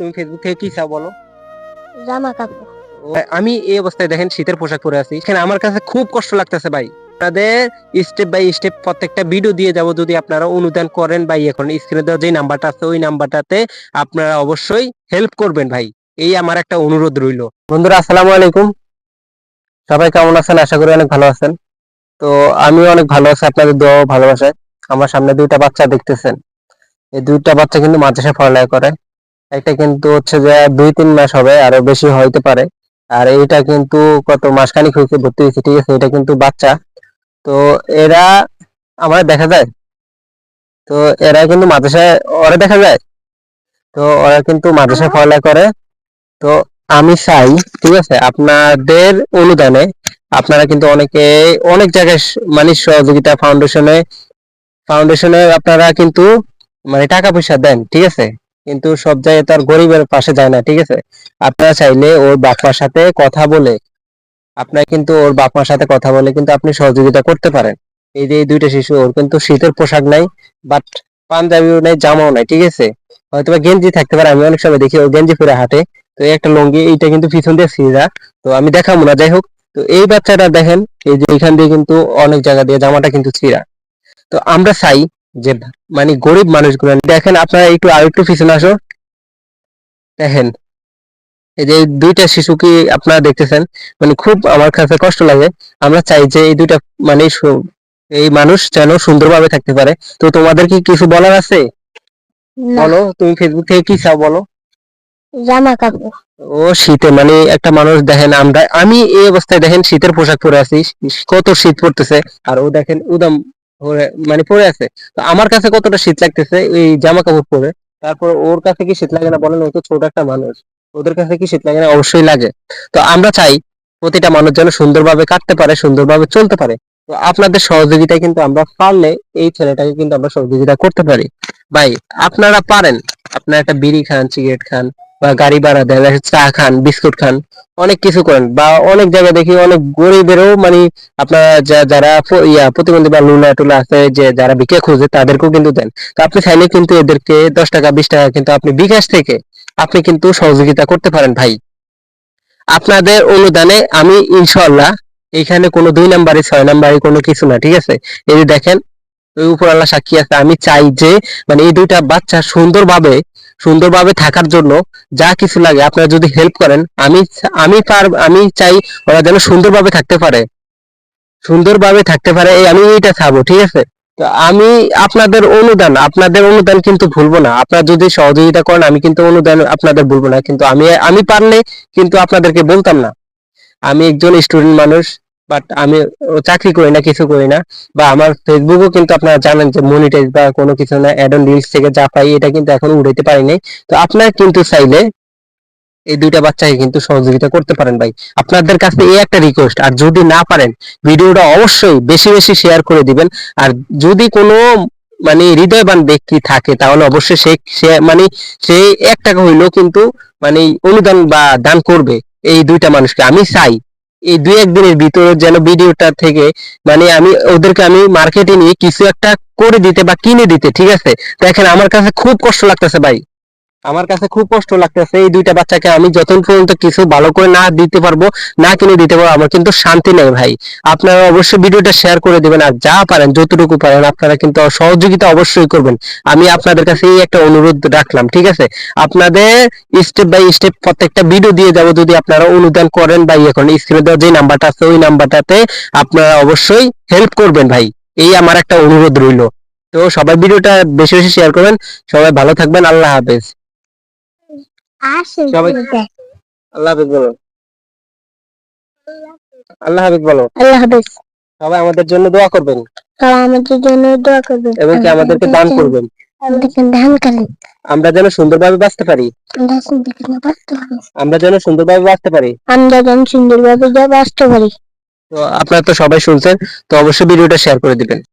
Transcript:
তুমি ফেসবুক থেকে কি চাও বলো? জামা কাপড়। আমি এই অবস্থায় দেখেন শীতের পোশাক পরে আছি। এখানে আমার কাছে খুব কষ্ট লাগতেছে ভাই। আপনাদের স্টেপ বাই স্টেপ প্রত্যেকটা ভিডিও দিয়ে যাব যদি আপনারা অনুদান করেন বা ইয়ে করেন স্ক্রিনে দেওয়া যে নাম্বারটা আছে ওই নাম্বারটাতে আপনারা অবশ্যই হেল্প করবেন ভাই। এই আমার একটা অনুরোধ রইল। বন্ধুরা আসসালামু আলাইকুম। সবাই কেমন আছেন? আশা করি অনেক ভালো আছেন। তো আমি অনেক ভালো আছি আপনাদের দোয়া ভালোবাসায়। আমার সামনে দুইটা বাচ্চা দেখতেছেন। এই দুইটা বাচ্চা কিন্তু মাদ্রাসায় পড়ালেখা করে। একটা কিন্তু হচ্ছে যে দুই তিন মাস হবে আরও বেশি হইতে পারে। আর এটা কিন্তু কত মাসখানিক হয়েছে ভর্তি হয়েছে ঠিক আছে? এটা কিন্তু বাচ্চা। তো এরা আমার দেখা যায়? তো এরা কিন্তু মাদ্রাসায় ওরা দেখা যায়? তো ওরা কিন্তু মাদ্রাসায় পড়ালেখা করে। তো আমি চাই ঠিক আছে? আপনাদের অনুদানে আপনারা কিন্তু অনেকে অনেক জায়গায় মানে সহযোগিতা ফাউন্ডেশনে ফাউন্ডেশনে আপনারা কিন্তু মানে টাকা পয়সা দেন ঠিক আছে? কিন্তু সব জায়গায় তো আর গরিবের পাশে যায় না, ঠিক আছে? আপনারা চাইলে ওর বাপমার সাথে কথা বলে, আপনারা কিন্তু ওর বাপমার সাথে কথা বলে কিন্তু আপনি সহযোগিতা করতে পারেন। এই যে দুইটা শিশু, ওর কিন্তু শীতের পোশাক নাই বাট পাঞ্জাবিও নাই, জামাও নাই, ঠিক আছে? হয়তো বা গেঞ্জি থাকতে পারে, আমি অনেক সময় দেখি ও গেঞ্জি পরে হাঁটে, তো একটা লুঙ্গি, এইটা কিন্তু পিছন দিয়ে সিরা তো আমি দেখাবো না, যাই হোক। তো এই বাচ্চাটা দেখেন, এই যে এখান দিয়ে কিন্তু অনেক জায়গা দিয়ে জামাটা কিন্তু ছিঁড়া তো আমরা চাই যে মানে গরিব মানুষগুলো দেখেন আপনারা একটু আর একটু পিছনে আসো। দেখেন এই যে দুইটা শিশু কি আপনারা দেখতেছেন? মানে খুব আমার কাছে কষ্ট লাগে। আমরা চাই যে এই দুইটা মানে এই মানুষ যেন সুন্দরভাবে থাকতে পারে। তো তোমাদের কি কিছু বলার আছে? বলো তুমি ফেসবুক থেকে কি চাও বলো? জামা কাপড়। ও শীতে মানে একটা মানুষ দেখেন আমরা আমি এই অবস্থায় দেখেন শীতের পোশাক পরে আছি। কত শীত পড়তেছে। আর ও দেখেন উদাম মানে পরে আছে। তো আমার কাছে কতটা শীত লাগতেছে, এই জামা কাপড় পরে, তারপর ওর কাছে কি শীত লাগে না বলেন? ও তো ছোট একটা মানুষ, ওদের কাছে কি শীত লাগে না? অবশ্যই লাগে। তো আমরা চাই প্রতিটা মানুষ যেন সুন্দরভাবে কাটতে পারে, সুন্দরভাবে চলতে পারে। তো আপনাদের সহযোগিতা কিন্তু আমরা পারলে এই ছেলেটাকে কিন্তু আমরা সহযোগিতা করতে পারি। ভাই, আপনারা পারেন। আপনারা একটা বিড়ি খান, সিগারেট খান বা গাড়ি ভাড়া দেন চা খান, বিস্কুট খান, অনেক কিছু করেন। বা অনেক জায়গায় দেখি অনেক গরিবেরও মানে আপনারা যারা ইয়া প্রতিবন্ধী বা লুলা টুলা আছে যে, যারা ভিক্ষা খুঁজে, তাদেরকেও কিন্তু দেন। তো আপনি চাইলে কিন্তু এদেরকে দশ টাকা, বিশ টাকা কিন্তু আপনি বিকাশ থেকে আপনি কিন্তু সহযোগিতা করতে পারেন ভাই। আপনাদের অনুদানে আমি ইনশাল্লাহ এখানে কোনো দুই নাম্বারে ছয় নাম্বারে কোনো কিছু না, ঠিক আছে? এই দেখেন উপর আল্লাহ সাক্ষী আছে। আমি চাই যে মানে এই দুইটা বাচ্চা সুন্দরভাবে সুন্দরভাবে থাকার জন্য যা কিছু লাগে, আপনারা যদি হেল্প করেন, আমি আমি পার, আমি চাই ওরা যেন সুন্দরভাবে থাকতে পারে। সুন্দরভাবে থাকতে পারে, এই আমি এইটা চাবো, ঠিক আছে? তো আমি আপনাদের অনুদান আপনাদের অনুদান কিন্তু ভুলবো না। আপনারা যদি সহযোগিতা করেন, আমি কিন্তু অনুদান আপনাদের ভুলবো না। কিন্তু আমি আমি পারলে কিন্তু আপনাদেরকে বলতাম না। আমি একজন স্টুডেন্ট মানুষ বাট আমি চাকরি করি না, কিছু করি না। বা আমার ফেসবুকও কিন্তু আপনারা জানেন যে মনিটাইজ বা কোনো কিছু না অ্যাড অন রিলস থেকে যা পাই, এটা কিন্তু এখন উঠাইতে পারি নাই। তো আপনারা কিন্তু চাইলে এই দুইটা বাচ্চাকে কিন্তু সহযোগিতা করতে পারেন ভাই। আপনাদের কাছে এই একটা রিকোয়েস্ট আর যদি না পারেন, ভিডিওটা অবশ্যই বেশি বেশি শেয়ার করে দিবেন। আর যদি কোনো মানে হৃদয়বান ব্যক্তি থাকে, তাহলে অবশ্যই সে মানে সে এক টাকা হইলেও কিন্তু মানে অনুদান বা দান করবে এই দুইটা মানুষকে। আমি চাই এই দুই একদিনের ভিতরে যেন ভিডিওটা থেকে মানে আমি ওদেরকে আমি মার্কেটে নিয়ে কিছু একটা করে দিতে বা কিনে দিতে, ঠিক আছে? দেখেন আমার কাছে খুব কষ্ট লাগতেছে ভাই। আমার কাছে খুব কষ্ট লাগতেছে এই দুইটা বাচ্চাকে আমি যতক্ষণ পর্যন্ত কিছু ভালো করে না দিতে পারব, না কিনে দিতে পারব, আমার কিন্তু শান্তি নেই ভাই। আপনারা অবশ্যই ভিডিওটা শেয়ার করে দিবেন আর যা পারেন, যতটুকু পারেন, আপনারা কিন্তু সহযোগিতা অবশ্যই করবেন। আমি আপনাদের কাছে এই একটা অনুরোধ রাখলাম, ঠিক আছে? আপনাদের স্টেপ বাই স্টেপ প্রত্যেকটা ভিডিও দিয়ে যাব, যদি আপনারা অনুদান করেন বা ইয়ে করেন স্ক্রিনে দেওয়া যে নাম্বারটা আছে, ওই নাম্বারটাতে আপনারা অবশ্যই হেল্প করবেন ভাই। এই আমার একটা অনুরোধ রইল। তো সবাই ভিডিওটা বেশি বেশি শেয়ার করবেন, সবাই ভালো থাকবেন, আল্লাহ হাফেজ। সবাই- আল্লাহ হাফেজ বলো আল্লাহ হাফেজ বলো আল্লাহ হাফেজ। সবাই আমাদের জন্য দোয়া করবেন। তারা আমাদের জন্য দোয়া করবেন। এবং কি আমাদেরকে দান করবেন। আমরা যেন সুন্দরভাবে বাঁচতে পারি। আমরা বাঁচতে পারি। আমরা যেন সুন্দরভাবে বাঁচতে পারি। আমরা যেন সুন্দরভাবে বাঁচতে পারি। তো আপনারা তো সবাই শুনছেন তো অবশ্যই ভিডিওটা শেয়ার করে দিবেন।